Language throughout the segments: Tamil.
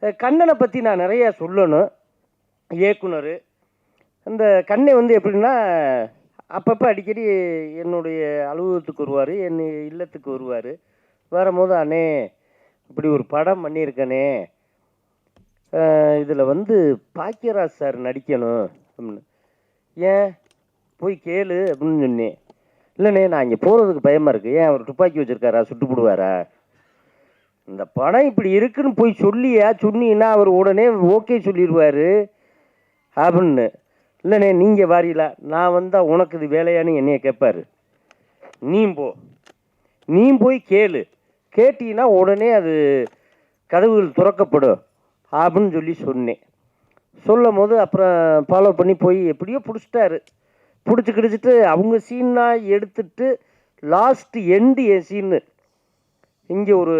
கண்ணனை பற்றி நான் நிறையா சொல்லணும். இயக்குனர். அந்த கண்ணை வந்து எப்படின்னா அப்பப்போ அடிக்கடி என்னுடைய அலுவலகத்துக்கு வருவார் என் இல்லத்துக்கு வருவார். வரும்போது அண்ணே இப்படி ஒரு படம் பண்ணியிருக்கனே. இதில் வந்து பாக்கியராஜ் சார் நடிக்கணும். அப்படின்னு. ஏன்? போய் கேளு. அப்படின்னு சொன்னேன். இல்லைண்ணே நான் இங்கே போகிறதுக்கு பயமாக இருக்குது ஏன் அவர் துப்பாக்கி வச்சுருக்காரா? சுட்டு போடுவாரா? இந்த படம் இப்படி இருக்குன்னு போய் சொல்லியா? சொன்னீங்கன்னா அவர் உடனே ஓகே சொல்லிடுவார். அப்படின்னு. இல்லைண்ணே நீங்கள் வாரியில நான் வந்தால் உனக்கு இது வேலையான்னு என்னைய கேட்பாரு நீ போ. நீ போய் கேளு. கேட்டீங்கன்னா உடனே அது கதவுகள் துறக்கப்படும். அப்படின்னு சொல்லி சொன்னேன். சொல்லும் போது அப்புறம் ஃபாலோ பண்ணி போய் எப்படியோ பிடிச்சிட்டாரு. பிடிச்சி கிடிச்சிட்டு அவங்க சீனாக எடுத்துட்டு லாஸ்ட்டு எண்டு என் சீனு இங்கே ஒரு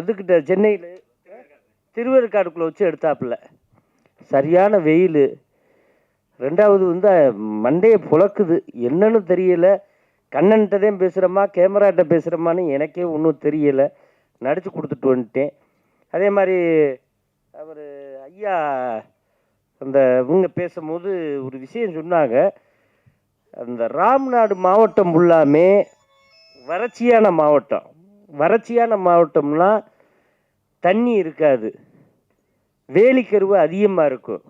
இதுக்கிட்ட சென்னையில் திருவேற்காடுக்குள்ளே வச்சு எடுத்தாப்புல. சரியான வெயில். ரெண்டாவது வந்து மண்டையை புழக்குது. என்னன்னு தெரியலை. கண்ணன்கிட்டதையும் பேசுகிறோமா கேமராட்ட பேசுகிறோமான்னு எனக்கே ஒன்றும் தெரியலை. நடிச்சு கொடுத்துட்டு வந்துட்டேன். அதே மாதிரி அவர் ஐயா அந்த இவங்க பேசும்போது ஒரு விஷயம் சொன்னாங்க. அந்த ராம்நாடு மாவட்டம் ஃபுல்லாமே வறட்சியான மாவட்டம். வறட்சியான மாவட்டம்னா தண்ணி இருக்காது. வேலிக்கருவு அதிகமாக இருக்கும்.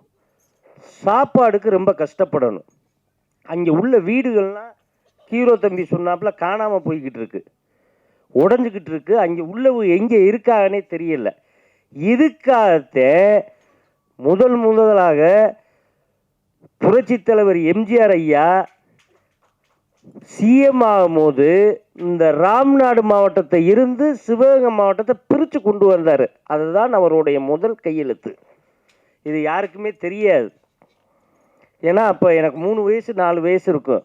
சாப்பாடுக்கு ரொம்ப கஷ்டப்படணும். அங்கே உள்ள வீடுகள்லாம் ஹீரோ தம்பி சொன்னாப்புல காணாமல் போய்கிட்டு இருக்கு. உடஞ்சிக்கிட்டு இருக்கு. அங்கே உள்ளவு எங்கே இருக்காங்கன்னே தெரியல. இதுக்காகத்தே முதல் முதலாக புரட்சித் தலைவர் எம்ஜிஆர் ஐயா சிஎம் ஆகும்போது இந்த ராம்நாடு மாவட்டத்தை இருந்து சிவகங்கை மாவட்டத்தை பிரித்து கொண்டு வந்தார். அதுதான் அவருடைய முதல் கையெழுத்து. இது யாருக்குமே தெரியாது. ஏன்னா அப்போ எனக்கு மூணு வயசு நாலு வயசு இருக்கும்.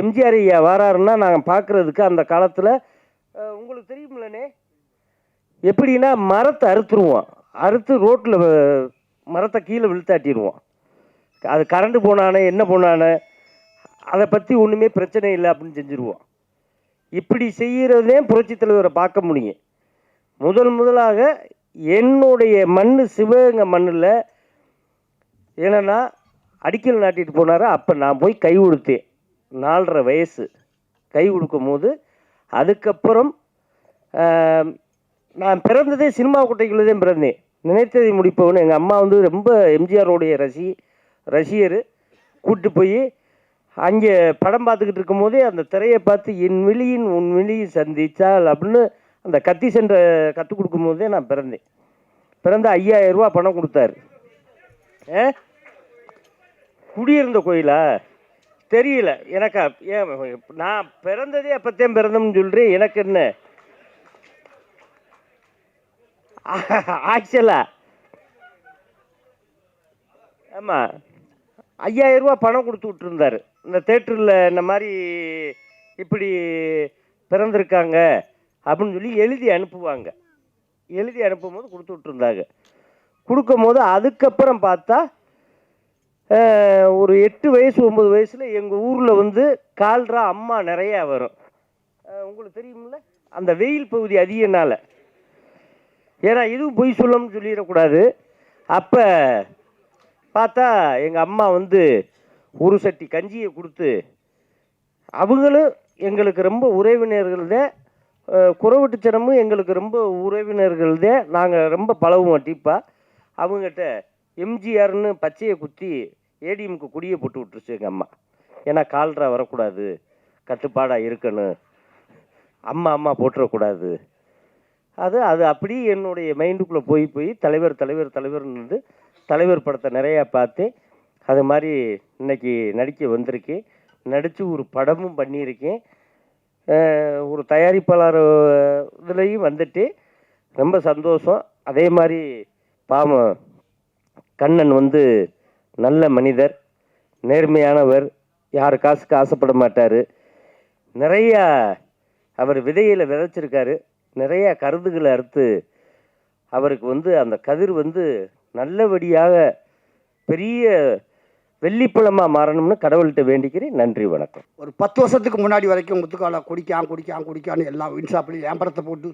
எம்ஜிஆர் ஐயா வராருன்னா நாங்கள் பார்க்குறதுக்கு அந்த காலத்தில் உங்களுக்கு தெரியுமில்லனே எப்படின்னா மரத்தை அறுத்துருவோம். அறுத்து ரோட்டில் மரத்தை கீழே விழுத்தாட்டிடுவோம் அது கரண்ட்டு போனானே என்ன போனானே அதை பற்றி ஒன்றுமே பிரச்சனை இல்லை அப்படின்னு செஞ்சுருவோம். இப்படி செய்கிறதே புரட்சித் தலைவரை பார்க்க முடியும். முதல் முதலாக என்னுடைய மண் சிவகங்கை மண்ணில் என்னென்னா அடிக்கல் நாட்டிட்டு போனார். அப்போ நான் போய் கை கொடுத்தேன் நாலரை வயசு. கை கொடுக்கும் போது அதுக்கப்புறம் நான் பிறந்ததே சினிமா குட்டைக்குள்ளே தான் பிறந்தேன். நினைத்ததை முடிப்பவன் எங்கள் அம்மா வந்து ரொம்ப எம்ஜிஆருடைய ரசி ரசிகர். கூப்பிட்டு போய் அங்கே படம் பார்த்துக்கிட்டு இருக்கும்போதே அந்த திரையை பார்த்து என் விழியின் உன் விழியும் சந்தித்தால் அப்படின்னு அந்த கத்தி சென்ற கற்றுக் கொடுக்கும்போதே நான் பிறந்தேன். பிறந்த ஐயாயிரம் ரூபா பணம் கொடுத்தாரு. ஏ? குடியிருந்த கோயிலா? தெரியல. எனக்கு ஏன் நான் பிறந்ததே அப்பத்தேன் பிறந்தோம்னு சொல்கிறேன் எனக்கு என்ன? ஆக்சுவலா ஆமாம் ஐயாயிரம் ரூபா பணம் கொடுத்து விட்டுருந்தாரு. இந்த தேட்டரில் இந்த மாதிரி இப்படி பிறந்திருக்காங்க அப்படின்னு சொல்லி எழுதி அனுப்புவாங்க. எழுதி அனுப்பும்போது கொடுத்து விட்டுருந்தாங்க. கொடுக்கும்போது அதுக்கப்புறம் பார்த்தா ஒரு எட்டு வயசு ஒம்பது வயசில் எங்கள் ஊரில் வந்து கால்ரா அம்மா நிறையா வரும். உங்களுக்கு தெரியுமில்ல அந்த வெயில் பகுதி அதிகனால. ஏன்னா இதுவும் பொய் சொல்லணும்னு சொல்லிடக்கூடாது. அப்போ பார்த்தா எங்கள் அம்மா வந்து ஒரு சட்டி கஞ்சியை கொடுத்து அவங்களும் எங்களுக்கு ரொம்ப உறவினர்கள் குறவட்டுச்சனமும் எங்களுக்கு ரொம்ப உறவினர்கள்தே நாங்கள் ரொம்ப பழகுவோம் டிப்பாக அவங்ககிட்ட எம்ஜிஆர்னு பச்சையை குத்தி ஏடிஎம்க்கு குடியை போட்டு விட்டுருச்சு எங்கள் அம்மா. ஏன்னா கால்ரா வரக்கூடாது கட்டுப்பாடாக இருக்கணும் அம்மா அம்மா போட்டுறக்கூடாது. அது அது அப்படி என்னுடைய மைண்டுக்குள்ளே போய் போய் தலைவர் தலைவர் தலைவர்னு தலைவர் படத்தை நிறையா பார்த்தேன். அது மாதிரி இன்னைக்கு நடிக்க வந்திருக்கு. நடித்து ஒரு படமும் பண்ணியிருக்கேன். ஒரு தயாரிப்பாளர் இதுலேயும் வந்துட்டு ரொம்ப சந்தோஷம். அதே மாதிரி பாவம் கண்ணன் வந்து நல்ல மனிதர் நேர்மையானவர் யார் காசுக்கு ஆசைப்பட மாட்டார். நிறையா அவர் விதையில் விதைச்சிருக்காரு. நிறையா கருதுகளை அறுத்து அவருக்கு வந்து அந்த கதிர் வந்து நல்லபடியாக பெரிய வெள்ளிப்பழமாக மாறணும்னு கடவுள்கிட்ட வேண்டிக்கிறேன். நன்றி வணக்கம். ஒரு பத்து வருஷத்துக்கு முன்னாடி வரைக்கும் முத்துக்கால குடிக்கான் குடிக்கான் குடிக்கான்னு எல்லா இன்ஷாப்லையும் ஏம்பரத்தை போட்டு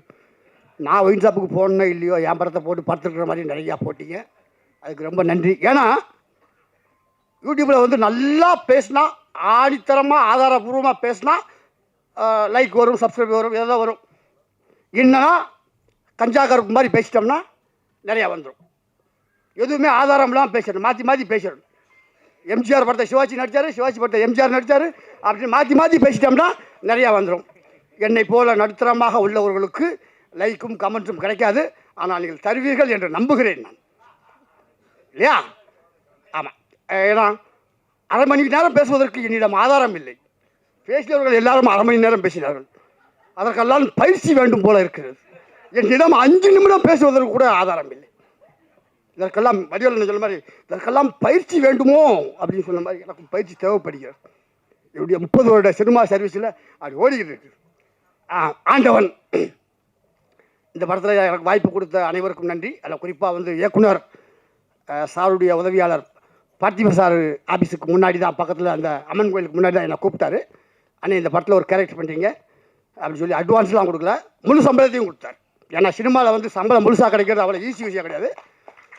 நான் ஒயின் ஷாப்புக்கு போடணும் இல்லையோ ஏம்பரத்தை படத்தை போட்டு படுத்துருக்குற மாதிரி நிறையா போட்டீங்க. அதுக்கு ரொம்ப நன்றி. ஏன்னா யூடியூப்பில் வந்து நல்லா பேசினா ஆடித்தரமாக ஆதாரபூர்வமாக பேசினா லைக் வரும் சப்ஸ்கிரைப் வரும் ஏதோ வரும். என்னன்னா கஞ்சா கருப்பு மாதிரி பேசிட்டோம்னா நிறையா வந்துடும் எதுவுமே ஆதாரம்லாம் பேசணும் மாற்றி மாற்றி பேசணும் எம்ஜிஆர் படத்தை சிவாஜி நடித்தார் சிவாஜி படத்தை எம்ஜிஆர் நடித்தார் அப்படின்னு மாற்றி மாற்றி பேசிட்டோம்னா நிறையா வந்துடும் என்னை போல நடுத்தரமாக உள்ளவர்களுக்கு லைக்கும் கமெண்ட்டும் கிடைக்காது. ஆனால் நீங்கள் தருவீர்கள் என்று நம்புகிறேன் நான். இல்லையா? ஆமாம் ஏன்னா அரை மணி நேரம் பேசுவதற்கு என்னிடம் ஆதாரம் இல்லை. பேசியவர்கள் எல்லாரும் அரை மணி நேரம் பேசினார்கள். அதற்கெல்லாம் பயிற்சி வேண்டும் போல இருக்கிறது. என்னிடம் அஞ்சு நிமிடம் பேசுவதற்கு கூட ஆதாரம் இல்லை. இதற்கெல்லாம் வடிவல் சொல்ல மாதிரி இதற்கெல்லாம் பயிற்சி வேண்டுமோ அப்படின்னு சொன்ன மாதிரி எனக்கு பயிற்சி தேவைப்படுகிறது. என்னுடைய முப்பது வருட சினிமா சர்வீஸில் அப்படி ஓடிக்கிட்டு இருக்கு. ஆண்டவன் இந்த படத்தில் எனக்கு வாய்ப்பு கொடுத்த அனைவருக்கும் நன்றி. அதில் குறிப்பாக வந்து இயக்குனர் சாருடைய உதவியாளர் பார்த்திப சார் ஆஃபீஸுக்கு முன்னாடி தான் பக்கத்தில் அந்த அம்மன் கோயிலுக்கு முன்னாடி தான் என்னை கூப்பிட்டாரு. அண்ணே இந்த படத்தில் ஒரு கேரக்டர் பண்ணுறீங்க அப்படின்னு சொல்லி அட்வான்ஸ்லாம் கொடுக்கல. முழு சம்பளத்தையும் கொடுத்தார். ஏன்னா சினிமாவில் வந்து சம்பளம் முழுசாக கிடைக்கிறது அவ்வளோ ஈஸி விஷயம் கிடையாது.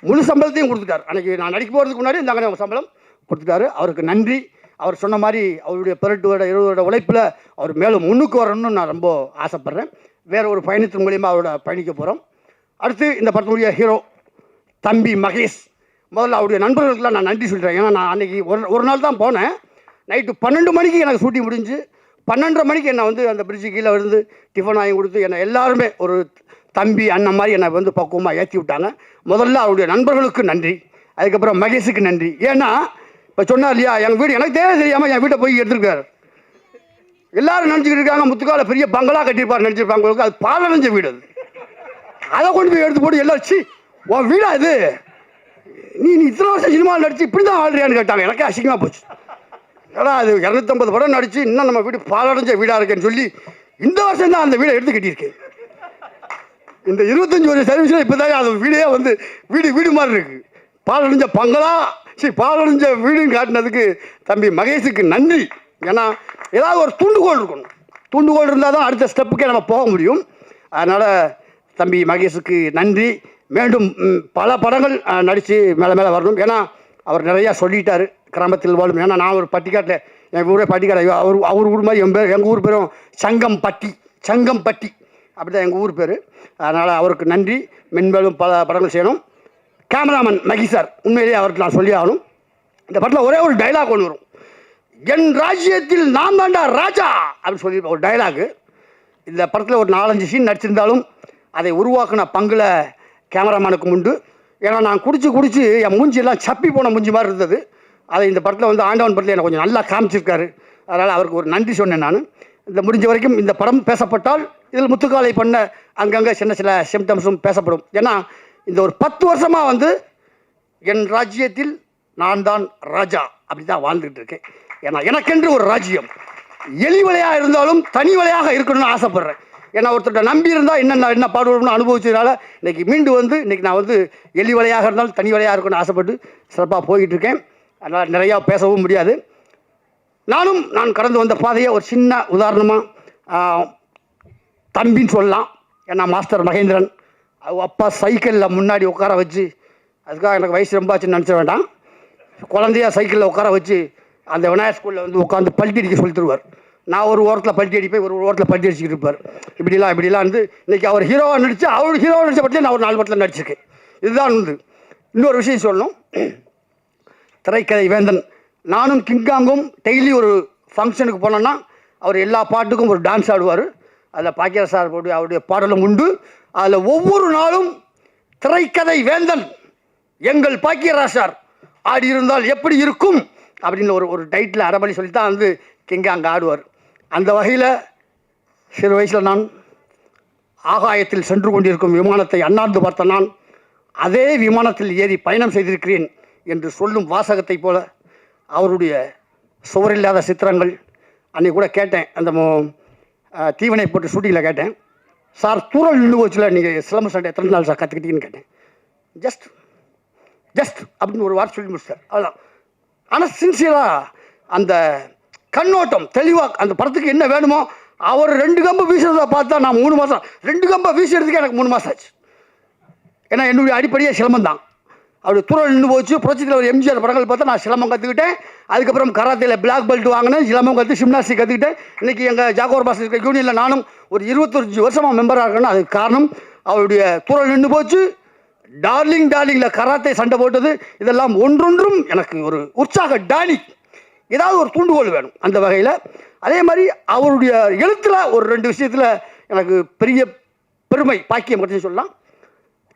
முழு சம்பளத்தையும் கொடுத்துட்டார். அன்றைக்கி நான் நடிக்க போகிறதுக்கு முன்னாடி இந்த அங்கே சம்பளம் கொடுத்துட்டாரு. அவருக்கு நன்றி. அவர் சொன்ன மாதிரி அவருடைய பதினெட்டு வருட இருபது வருட உழைப்பில் அவர் மேலும் முன்னுக்கு வரணும்னு நான் ரொம்ப ஆசைப்பட்றேன். வேறு ஒரு பயணத்தின் மூலியமாக அவரோட பயணிக்க போகிறோம் அடுத்து இந்த படத்தினுடைய ஹீரோ தம்பி மகேஷ். முதல்ல அவருடைய நண்பர்களுக்கெல்லாம் நான் நன்றி சொல்கிறேன் ஏன்னா நான் அன்றைக்கி ஒரு ஒரு நாள் தான் போனேன். நைட்டு பன்னெண்டு மணிக்கு எனக்கு ஷூட்டிங் முடிஞ்சு பன்னெண்டரை மணிக்கு என்னை வந்து அந்த பிரிட்ஜு கீழே விழுந்து டிஃபன் வாங்கி கொடுத்து என்னை எல்லாருமே ஒரு தம்பி அண்ணன் மாதிரி என்னை வந்து பக்குவமாக ஏற்றி விட்டாங்க. முதல்ல அவருடைய நண்பர்களுக்கு நன்றி. அதுக்கப்புறம் மகேஷுக்கு நன்றி. ஏன்னா இப்போ சொன்னார் இல்லையா எங்கள் வீடு எனக்கு தேவை தெரியாமல் என் வீட்டை போய் எடுத்துருக்காரு. எல்லாரும் நினச்சிக்கிட்டு இருக்காங்க முத்துக்கால பெரிய பங்களா கட்டியிருப்பார் நினச்சிருப்பாங்க. அது அது பாலடைஞ்ச வீடு அது. அதை கொண்டு போய் எடுத்து போட்டு எல்லாரும் சி உன் வீடா இது? நீ நீ இத்தனை வருஷம் சினிமாவில் நடிச்சு இப்படி தான் ஆடுறியான்னு கேட்டாங்க. எனக்கே அசிங்கமாக போச்சு. ஏன்னா அது இரநூத்தம்பது படம் நடிச்சு இன்னும் நம்ம வீடு பாலடைஞ்ச வீடாக இருக்கேன்னு சொல்லி இந்த வருஷம் தான் அந்த வீடை எடுத்து கட்டியிருக்கேன். இந்த இருபத்தஞ்சி வருஷம் சர்வீஸில் இப்போ தான் அது வீடே வந்து வீடு வீடு மாதிரி இருக்கு. பாலடைஞ்ச பங்களா சரி பாலடைஞ்ச வீடுன்னு காட்டினதுக்கு தம்பி மகேஷுக்கு நன்றி. ஏன்னா ஏதாவது ஒரு துண்டுகோல் இருக்கணும். துண்டுகோல் இருந்தால் தான் அடுத்த ஸ்டெப்புக்கே நம்ம போக முடியும். அதனால் தம்பி மகேஷுக்கு நன்றி. மீண்டும் பல படங்கள் நடித்து மேலே மேலே வரணும். ஏன்னா அவர் நிறையா சொல்லிட்டார். கிராமத்தில் வாழும். ஏன்னா நான் ஒரு பட்டிக்காட்டில் என் ஊரே பட்டிக்காடு. அவர் அவர் ஊர் மாதிரி என் பேர் எங்கள் ஊர் பேரும் சங்கம்பட்டி சங்கம்பட்டி. அப்படி தான் எங்கள் ஊர் பேர். அதனால் அவருக்கு நன்றி. மென்மேலும் பல படங்கள் செய்யணும். கேமராமேன் மகி சார் உண்மையிலேயே அவருக்கு நான் சொல்லி ஆகணும். இந்த படத்தில் ஒரே ஒரு டைலாக் ஒன்று வரும். என் ராஜ்யத்தில் நான் தாண்டா ராஜா அப்படின்னு சொல்லி ஒரு டைலாகு இந்த படத்தில் ஒரு நாலஞ்சு சீன் நடிச்சிருந்தாலும் அதை உருவாக்கின பங்கில் கேமராமேனுக்கும் உண்டு. ஏன்னா நான் குடிச்சு குடிச்சு என் மூஞ்சி எல்லாம் சப்பி போன மூஞ்சி மாதிரி இருந்தது. அதை இந்த படத்தில் வந்து ஆண்டவன் படத்தில் எனக்கு கொஞ்சம் நல்லா காமிச்சிருக்காரு. அதனால் அவருக்கு ஒரு நன்றி சொன்னேன் நான். இந்த முடிஞ்ச வரைக்கும் இந்த படம் பேசப்பட்டால் இதில் முத்துக்காலை பண்ண அங்கங்கே சின்ன சில சிம்டம்ஸும் பேசப்படும். ஏன்னா இந்த ஒரு பத்து வருஷமாக வந்து என் ராஜ்யத்தில் நான் தான் ராஜா அப்படி தான் வாழ்ந்துட்டு இருக்கேன். ஏன்னா எனக்கென்று ஒரு ராஜ்யம். எலி வலையாக இருந்தாலும் தனி வலையாக இருக்கணும்னு ஆசைப்பட்றேன். ஏன்னா ஒருத்தர்கிட்ட நம்பி இருந்தால் என்னென்ன என்ன பாடுவோம்னு அனுபவிச்சதுனால இன்றைக்கி மீண்டு வந்து இன்றைக்கி நான் வந்து எளி வலையாக இருந்தாலும் தனி வலையாக இருக்கணும்னு ஆசைப்பட்டு சிறப்பாக போய்கிட்டு இருக்கேன். அதனால் நிறையா பேசவும் முடியாது. நானும் நான் கடந்து வந்த பாதையை ஒரு சின்ன உதாரணமாக தம்பின்னு சொல்லலாம். ஏன்னா மாஸ்டர் மகேந்திரன். அவங்க அப்பா சைக்கிளில் முன்னாடி உட்கார வச்சு அதுக்காக எனக்கு வயசு ரொம்ப ஆச்சுன்னு நினச்ச வேண்டாம். குழந்தையா சைக்கிளில் உட்கார வச்சு அந்த விநாயகர் ஸ்கூலில் வந்து உட்காந்து பல்ட்டி அடிக்க சொல்லி தருவார். நான் ஒரு ஓரத்தில் பல்ட்டி அடிப்பேன் ஒரு ஓரத்தில் பல்ட்டி அடிச்சுக்கிட்டு இருப்பார். இப்படிலாம் இப்படிலாம் வந்து இன்றைக்கி அவர் ஹீரோவாக நடித்து அவர் ஹீரோவாக நடித்த படத்தில் நான் ஒரு நாலு படத்தில் நடிச்சிருக்கேன். இதுதான் வந்து இன்னொரு விஷயம் சொல்லணும். திரைக்கதை வேந்தன். நானும் கிங்காங்கும் டெய்லி ஒரு ஃபங்க்ஷனுக்கு போனோன்னா அவர் எல்லா பாட்டுக்கும் ஒரு டான்ஸ் ஆடுவார். அதில் பாக்கியர சார் போட்டு அவருடைய பாடலும் உண்டு. அதில் ஒவ்வொரு நாளும் திரைக்கதை வேந்தன் எங்கள் பாக்கியராஜ் சார் ஆடி இருந்தால் எப்படி இருக்கும் அப்படின்னு ஒரு ஒரு டைட்டில் அரைமணி சொல்லி தான் வந்து கிங்க அங்கே ஆடுவார். அந்த வகையில் சிறு வயசில் நான் ஆகாயத்தில் சென்று கொண்டிருக்கும் விமானத்தை அண்ணாந்து பார்த்த நான் அதே விமானத்தில் ஏறி பயணம் செய்திருக்கிறேன் என்று சொல்லும் வாசகத்தைப் போல அவருடைய சுவரில்லாத சித்திரங்கள் அன்றைக்கூட கூட கேட்டேன். அந்த மோ- தீவனை போட்டு ஷூட்டிங்கில் கேட்டேன். சார் தூரல் நின்று வச்சுல நீங்கள் சிலம்பு சண்டை எத்தனை நாள் சார் கற்றுக்கிட்டீங்கன்னு கேட்டேன். ஜஸ்ட் ஜஸ்ட் அப்படின்னு ஒரு வார்த்தை சொல்லி முடிச்சார் அவ்வளோதான் ஆனால் சின்சியராக அந்த கண்ணோட்டம் தெளிவாக அந்த படத்துக்கு என்ன வேணுமோ அவர் ரெண்டு கம்பு வீசுறத பார்த்தா நான் மூணு மாதம் ரெண்டு கம்பை வீசுறதுக்கு எனக்கு மூணு மாதம் ஆச்சு. ஏன்னா என்னுடைய அடிப்படையே சிலம்பம் தான் அப்படி துறல் நின்று போச்சு. புரட்சித்தில் ஒரு எம்ஜிஆர் படங்கள் பார்த்தா நான் சிலம்பம் கற்றுக்கிட்டேன் அதுக்கப்புறம் கராத்தையில் பிளாக் பெல்ட் வாங்கினேன். சிலம்பம் கற்று ஜிம்னாஸ்டிக் கற்றுக்கிட்டேன் இன்றைக்கி எங்கள் ஜாகோர் பாஸ் இருக்க யூனியனில் நானும் ஒரு இருபத்தஞ்சு வருஷமாக மெம்பராக இருக்கணும் அதுக்கு காரணம் அவருடைய துறல் நின்று போச்சு. டார்லிங் டார்லிங்கில் கராத்தே சண்டை போட்டது. இதெல்லாம் ஒன்றொன்றும் எனக்கு ஒரு உற்சாக டாலி. ஏதாவது ஒரு தூண்டுகோல் வேணும் அந்த வகையில். அதே மாதிரி அவருடைய எழுத்தில் ஒரு ரெண்டு விஷயத்தில் எனக்கு பெரிய பெருமை பாக்கியம் பற்றி சொல்லலாம்.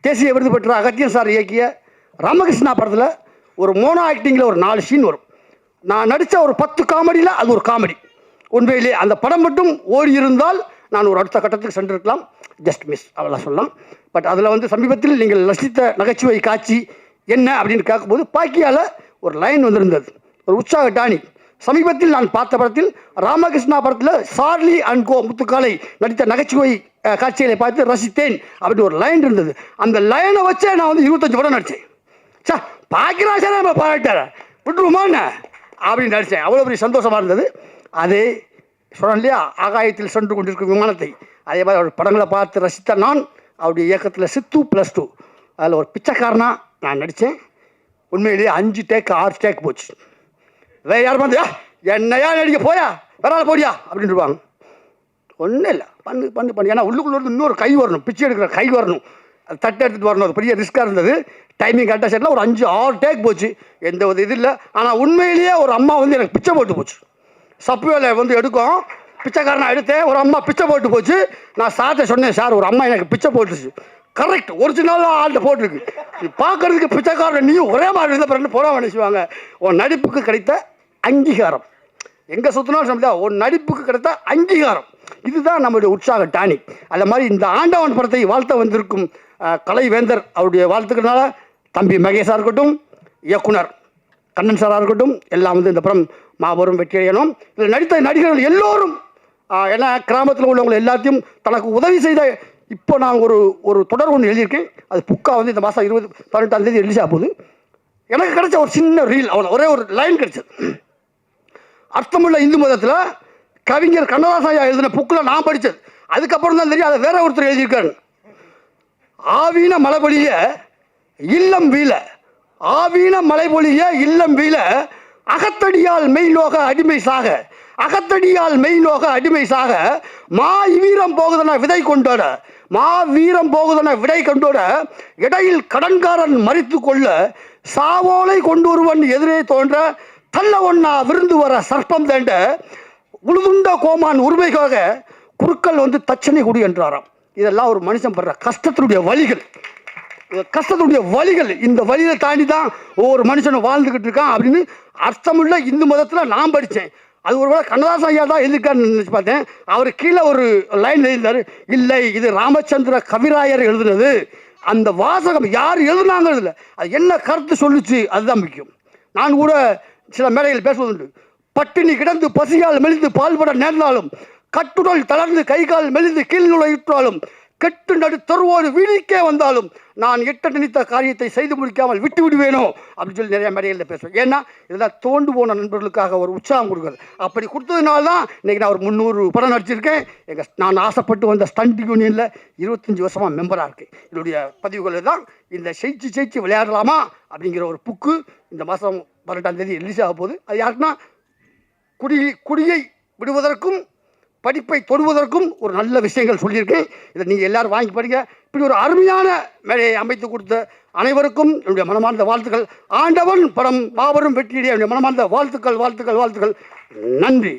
தேசிய விருது பெற்ற அகத்தியன் சார் இயக்கிய ராமகிருஷ்ணா படத்தில் ஒரு மோனோ ஆக்டிங்கில் ஒரு நாலு சீன் வரும். நான் நடித்த ஒரு பத்து காமெடியில் அது ஒரு காமெடி. உண்மையிலே அந்த படம் மட்டும் ஓடி இருந்தால் நான் ஒரு அடுத்த கட்டத்துக்கு சென்றிருக்கலாம். ஜஸ்ட் மிஸ் அவ்வளோ சொல்லலாம். பட் அதில் வந்து சமீபத்தில் நீங்கள் ரசித்த நகைச்சுவை காட்சி என்ன அப்படின்னு கேட்கும்போது பாக்கியால் ஒரு லைன் வந்திருந்தது. ஒரு உற்சாக டானி. சமீபத்தில் நான் பார்த்த படத்தில் ராமகிருஷ்ணா படத்தில் சார்லி அண்ட் கோ முத்துக்காலை நடித்த நகைச்சுவை காட்சிகளை பார்த்து ரசித்தேன் அப்படின்னு ஒரு லைன் இருந்தது. அந்த லைனை வச்சே நான் வந்து இருபத்தஞ்சு படம் நடித்தேன் சா பாக்கியராஜா நம்ம பாராட்டார விட்டுருமா என்ன? அப்படின்னு நடித்தேன் அவ்வளோ பெரிய சந்தோஷமாக இருந்தது. அதே சொன்னேன் இல்லையா? ஆகாயத்தில் சென்று கொண்டிருக்கும் விமானத்தை. அதே மாதிரி அவர் படங்களை பார்த்து ரசித்த நான் அவருடைய இயக்கத்தில் சித்து ப்ளஸ் டூ அதில் ஒரு பிச்சைக்காரனாக நான் நடித்தேன் உண்மையிலேயே அஞ்சு டேக் ஆறு டேக் போச்சு. வேறு யாரும் வந்து என்னையா நடிக்க போயா வரால போடியா? அப்படின்ட்டுருவாங்க ஒன்றும் இல்லை. பண்ணு பண்ணு பண்ணு. ஏன்னா உள்ளுக்குள்ளே இருந்து இன்னொரு கை வரணும். பிச்சை எடுக்கிற கை வரணும். தட்டை எடுத்துகிட்டு வரணும். அது பெரிய ரிஸ்க்காக இருந்தது. டைமிங் கரெக்டாக செட்டில் ஒரு அஞ்சு ஆறு டேக் போச்சு. எந்த ஒரு இது இல்லை. ஆனால் உண்மையிலேயே ஒரு அம்மா வந்து எனக்கு பிச்சை போட்டு போச்சு. சப்பு வேலை வந்து எடுக்கும். பிச்சைக்காரனை எடுத்தேன். ஒரு அம்மா பிச்சை போட்டு போச்சு. நான் சார்ட்ட சொன்னேன் சார் ஒரு அம்மா எனக்கு பிச்சை போட்டுச்சு. கரெக்ட் ஒரிஜினலாக ஆள்கிட்ட போட்டிருக்கு. நீ பார்க்கறதுக்கு பிச்சைக்காரன் நீயும் ஒரே மாதிரி இருந்த பிறகு போட நினைச்சுவாங்க. உன் நடிப்புக்கு கிடைத்த அங்கீகாரம். எங்கே சுற்றினாலும் சமைச்சா உன் நடிப்புக்கு கிடைத்த அங்கீகாரம். இதுதான் நம்மளுடைய உற்சாக டானிக் அந்த மாதிரி இந்த ஆண்டவன் படத்தை வாழ்த்த வந்திருக்கும் கலைவேந்தர் அவருடைய வாழ்த்துக்கிறதுனால தம்பி மகேஷாக இருக்கட்டும் இயக்குனர் கண்ணன் சாராக இருக்கட்டும் எல்லாம் வந்து இந்த படம் மாபெரும் வெற்றியடையணும் இதில் நடித்த நடிகர்கள் எல்லோரும் ஏன்னா கிராமத்தில் உள்ளவங்க எல்லாத்தையும் தனக்கு உதவி செய்த இப்போ நான் ஒரு ஒரு தொடர் ஒன்று எழுதியிருக்கேன். அது புக்கா வந்து இந்த மாதம் இருபது பதினெட்டாம் தேதி ரிலீஸ் ஆக போகுது. எனக்கு கிடைச்ச ஒரு சின்ன ரீல் அவ்வளோ ஒரே ஒரு லைன் கிடைச்சது. அர்த்தமுள்ள இந்து மதத்தில் கவிஞர் கண்ணதாசன் ஐயா எழுதின புக்கில் நான் படித்தது அதுக்கப்புறம் தான் தெரியும் அதை வேற ஒருத்தர் எழுதியிருக்காரு. ஆவீன மலைபொழிய இல்லம் வீழ ஆவீன மலைபொழிய இல்லம் வீழ அகத்தடியால் மெய்நோக அடிமை சாக அகத்தடியால் மெய்நோக அடிமை சாக மா வீரம் போகுதன விதை கொண்டோட மா வீரம் போகுதன விடை கொண்டோட இடையில் கடன்காரன் மறித்து கொள்ள சாவோலை கொண்டொருவன் எதிரே தோன்ற தள்ள ஒன்னா விருந்து வர சர்ப்பம் தேண்ட உழுதுண்ட கோமான் உரிமைக்காக குருக்கள் வந்து தச்சனை குடி என்றாராம். இதெல்லாம் ஒரு மனுஷன் படுற கஷ்டத்தினுடைய வழிகள். கஷ்டத்துடைய வழிகள் இந்த வழியை தாண்டி தான் ஒவ்வொரு மனுஷனும் வாழ்ந்துக்கிட்டு இருக்கான் அப்படின்னு அர்த்தமுள்ள இந்து மதத்தில் நான் படித்தேன் அது ஒருவேளை கண்ணதாசன் ஐயா தான் எழுதிருக்காருன்னு நினச்சி பார்த்தேன். அவர் கீழே ஒரு லைன் எழுதினார் இல்லை இது ராமச்சந்திர கவிராயர் எழுதுனது. அந்த வாசகம் யார் எழுதுனாங்கிறது இல்லை அது என்ன கருத்து சொல்லுச்சு? அதுதான் முக்கியம். நான் கூட சில மேடைகள் பேசுவதுண்டு. பட்டினி கிடந்து பசியால் மெலிந்து பால்பட நேர்ந்தாலும் கட்டுடல் தளர்ந்து கை கால் மெலிந்து கீழ் நுழையிட்டாலும் கெட்டு நடு தெருவோடு வந்தாலும் நான் எட்ட நினைத்த காரியத்தை செய்து முடிக்காமல் விட்டு விடுவேனோ? அப்படின்னு சொல்லி நிறைய மேடைகளில் பேசுவேன் ஏன்னா இதெல்லாம் தோண்டு போன நண்பர்களுக்காக ஒரு உற்சாகம் கொடுக்குறது. அப்படி கொடுத்ததுனால தான் இன்றைக்கி நான் ஒரு முந்நூறு படம் நடிச்சிருக்கேன். எங்கள் நான் ஆசைப்பட்டு வந்த ஸ்டண்ட் யூனியனில் இருபத்தஞ்சி வருஷமாக மெம்பராக இருக்கேன். என்னுடைய பதிவுகளில் தான் இந்த ஜெயிச்சு ஜெயிச்சு விளையாடலாமா? அப்படிங்கிற ஒரு புக்கு இந்த மாதம் பன்னெண்டாம் தேதி ரிலீஸ் ஆக போகுது. அது யாருக்குன்னா குடி குடியை விடுவதற்கும் படிப்பை தொடுவதற்கும் ஒரு நல்ல விஷயங்கள் சொல்லியிருக்கேன். இதை நீங்கள் எல்லாரும் வாங்கி படிங்க. இப்படி ஒரு அருமையான மேடையை அமைத்து கொடுத்த அனைவருக்கும் என்னுடைய மனமார்ந்த வாழ்த்துக்கள். ஆண்டவன் படம் மாபெரும் வெற்றியுடைய என்னுடைய மனமார்ந்த வாழ்த்துக்கள் வாழ்த்துக்கள் வாழ்த்துக்கள். நன்றி.